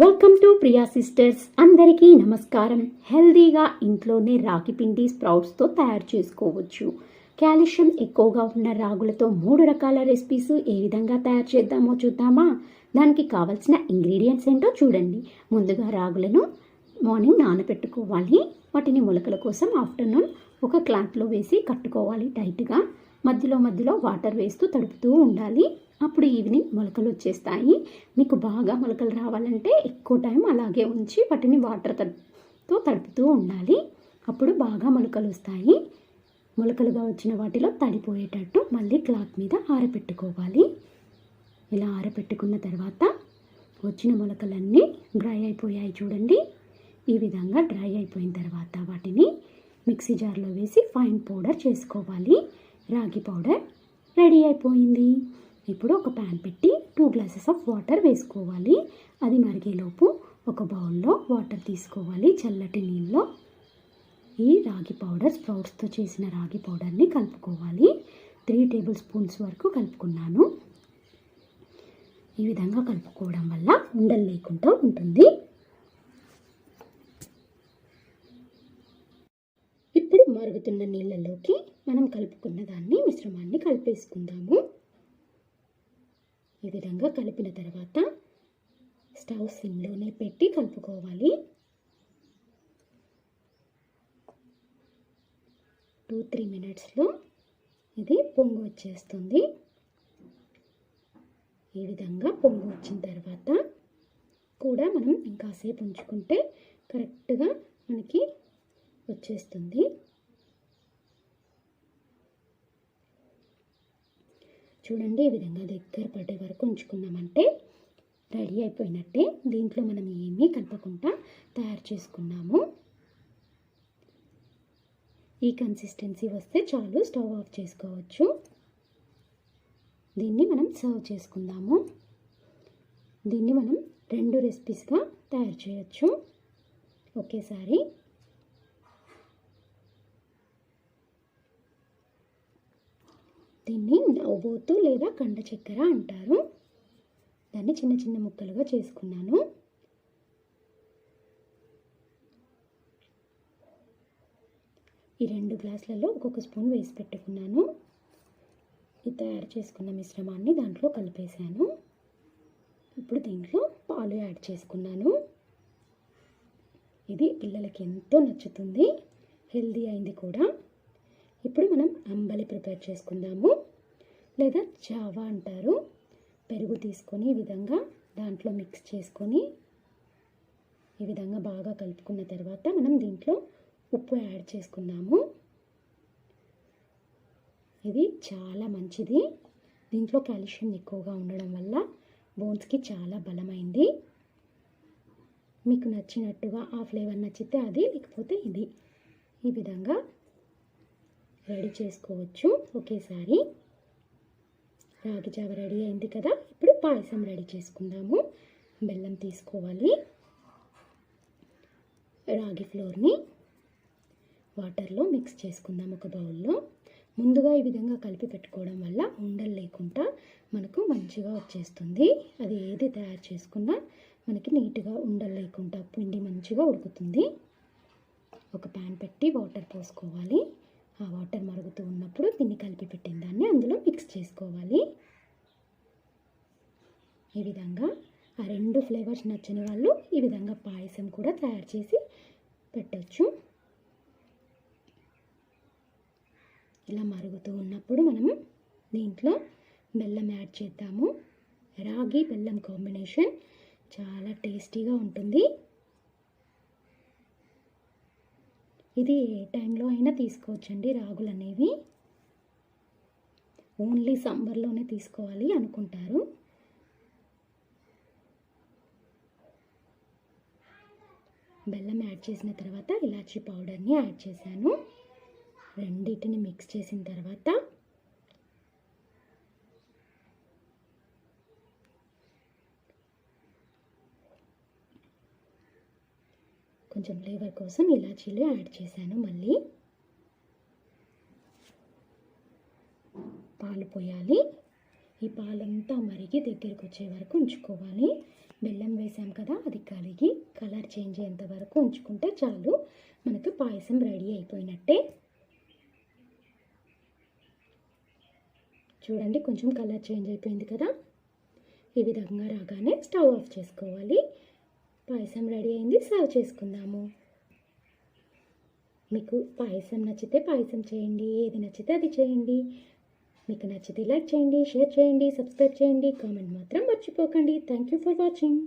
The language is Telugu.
వెల్కమ్ టు ప్రియా సిస్టర్స్ అందరికీ నమస్కారం. హెల్దీగా ఇంట్లోనే రాగి పిండి స్ప్రౌట్స్తో తయారు చేసుకోవచ్చు. కాల్షియం ఎక్కువగా ఉన్న రాగులతో మూడు రకాల రెసిపీస్ ఏ విధంగా తయారు చేద్దామో చూద్దామా? దానికి కావలసిన ఇంగ్రీడియంట్స్ ఏంటో చూడండి. ముందుగా రాగులను మార్నింగ్ నానబెట్టుకోవాలి వాటిని మొలకల కోసం ఆఫ్టర్నూన్ ఒక క్లాత్లో వేసి కట్టుకోవాలి. టైట్గా మధ్యలో మధ్యలో వాటర్ వేస్తూ తడుపుతూ ఉండాలి. అప్పుడు ఈవినింగ్ మొలకలు వచ్చేస్తాయి. మీకు బాగా మొలకలు రావాలంటే ఎక్కువ టైం అలాగే ఉంచి వాటిని వాటర్తో తడుపుతూ ఉండాలి. అప్పుడు బాగా మొలకలు వస్తాయి. మొలకలుగా వచ్చిన వాటిలో తడిపోయేటట్టు మళ్ళీ క్లాత్ మీద ఆరబెట్టుకోవాలి ఇలా ఆరబెట్టుకున్న తర్వాత వచ్చిన మొలకలన్నీ డ్రై అయిపోయాయి చూడండి. ఈ విధంగా డ్రై అయిపోయిన తర్వాత వాటిని మిక్సీ జార్లో వేసి ఫైన్ పౌడర్ చేసుకోవాలి. రాగి పౌడర్ రెడీ అయిపోయింది. ఇప్పుడు ఒక ప్యాన్ పెట్టి టూ గ్లాసెస్ ఆఫ్ వాటర్ వేసుకోవాలి. అది మరిగేలోపు ఒక బౌల్లో వాటర్ తీసుకోవాలి చల్లటి నీళ్ళలో. ఈ రాగి పౌడర్ స్ప్రౌట్స్తో చేసిన రాగి పౌడర్ని కలుపుకోవాలి. త్రీ టేబుల్ స్పూన్స్ వరకు కలుపుకున్నాను. ఈ విధంగా కలుపుకోవడం వల్ల ఉండలు లేకుండా ఉంటుంది. ఇప్పుడు మరుగుతున్న నీళ్ళలోకి మనం కలుపుకున్న దాన్ని మిశ్రమాన్ని కలిపేసుకుందాము. ఈ విధంగా కలిపిన తర్వాత స్టవ్ సిమ్లోనే పెట్టి కలుపుకోవాలి. టూ త్రీ మినిట్స్లో ఇది పొంగు వచ్చేస్తుంది. ఈ విధంగా పొంగు వచ్చిన తర్వాత కూడా మనం ఇంకాసేపు ఉంచుకుంటే కరెక్ట్గా మనకి వచ్చేస్తుంది. చూడండి ఈ విధంగా దగ్గర పడే వరకు ఉంచుకున్నామంటే రెడీ అయిపోయినట్టే. దీంట్లో మనం ఏమీ కలపకుండా తయారు చేసుకున్నాము. ఈ కన్సిస్టెన్సీ వస్తే చాలు స్టవ్ ఆఫ్ చేసుకోవచ్చు. దీన్ని మనం సర్వ్ చేసుకుందాము. దీన్ని మనం రెండు రెసిపీస్గా తయారు చేయొచ్చు. ఒకేసారి దీన్ని నవ్వోతు లేదా కండ చక్కెర అంటారు. దాన్ని చిన్న చిన్న ముక్కలుగా చేసుకున్నాను. ఈ రెండు గ్లాసులలో ఒక్కొక్క స్పూన్ వేసి పెట్టుకున్నాను. ఇది తయారు చేసుకున్న మిశ్రమాన్ని దాంట్లో కలిపేశాను. ఇప్పుడు దీంట్లో పాలు యాడ్ చేసుకున్నాను. ఇది పిల్లలకి ఎంతో నచ్చుతుంది. హెల్దీ అయింది కూడా. ఇప్పుడు మనం అంబలి ప్రిపేర్ చేసుకుందాము. లేదా జావా అంటారు. పెరుగు తీసుకొని ఈ విధంగా దాంట్లో మిక్స్ చేసుకొని ఈ విధంగా బాగా కలుపుకున్న తర్వాత మనం దీంట్లో ఉప్పు యాడ్ చేసుకుందాము. ఇది చాలా మంచిది. దీంట్లో కాల్షియం ఎక్కువగా ఉండడం వల్ల బోన్స్కి చాలా బలమైంది. మీకు నచ్చినట్టుగా ఆ ఫ్లేవర్ నచ్చితే అది లేకపోతే ఇది. ఈ విధంగా రెడీ చేసుకోవచ్చు. ఒకేసారి రాగి జావ రెడీ అయింది కదా? ఇప్పుడు పాయసం రెడీ చేసుకుందాము. బెల్లం తీసుకోవాలి. రాగి ఫ్లోర్ని వాటర్లో మిక్స్ చేసుకుందాం ఒక బౌల్లో. ముందుగా ఈ విధంగా కలిపి పెట్టుకోవడం వల్ల ఉండలు లేకుండా మనకు మంచిగా వచ్చేస్తుంది. అది ఏది తయారు చేసుకున్నా మనకి నీట్గా ఉండలు లేకుండా పిండి మంచిగా ఉడుకుతుంది. ఒక ప్యాన్ పెట్టి వాటర్ పోసుకోవాలి. ఆ వాటర్ మరుగుతూ ఉన్నప్పుడు దీన్ని కలిపి పెట్టిన దాన్ని అందులో మిక్స్ చేసుకోవాలి. ఈ విధంగా ఆ రెండు ఫ్లేవర్స్ నచ్చని వాళ్ళు ఈ విధంగా పాయసం కూడా తయారు చేసి పెట్టచ్చు. ఇలా మరుగుతూ ఉన్నప్పుడు మనము దీంట్లో బెల్లం యాడ్ చేద్దాము. రాగి బెల్లం కాంబినేషన్ చాలా టేస్టీగా ఉంటుంది. ఇది ఏ టైంలో అయినా తీసుకోవచ్చండి రాగులు అనేవి. ఓన్లీ సమ్మర్లోనే తీసుకోవాలి అనుకుంటారు. బెల్లం యాడ్ చేసిన తర్వాత ఇలాచీ పౌడర్ని యాడ్ చేశాను. రెండింటిని మిక్స్ చేసిన తర్వాత కొంచెం ఫ్లేవర్ కోసం ఇలాచీలు యాడ్ చేశాను మళ్ళీ. పాలు పోయాలి. ఈ పాలంతా మరిగి దగ్గరికి వచ్చే వరకు ఉంచుకోవాలి. బెల్లం వేసాం కదా అది కలిగి కలర్ చేంజ్ అయ్యేంత వరకు ఉంచుకుంటే చాలు. మనకు పాయసం రెడీ అయిపోయినట్టే. చూడండి కొంచెం కలర్ చేంజ్ అయిపోయింది కదా. ఈ విధంగా రాగానే స్టవ్ ఆఫ్ చేసుకోవాలి. పాయసం రెడీ అయింది సర్వ్ చేసుకుందాము. మీకు పాయసం నచ్చితే పాయసం చేయండి ఏది నచ్చితే అది చేయండి. మీకు నచ్చితే లైక్ చేయండి షేర్ చేయండి సబ్స్క్రైబ్ చేయండి. కామెంట్ మాత్రం మర్చిపోకండి. Thank you for watching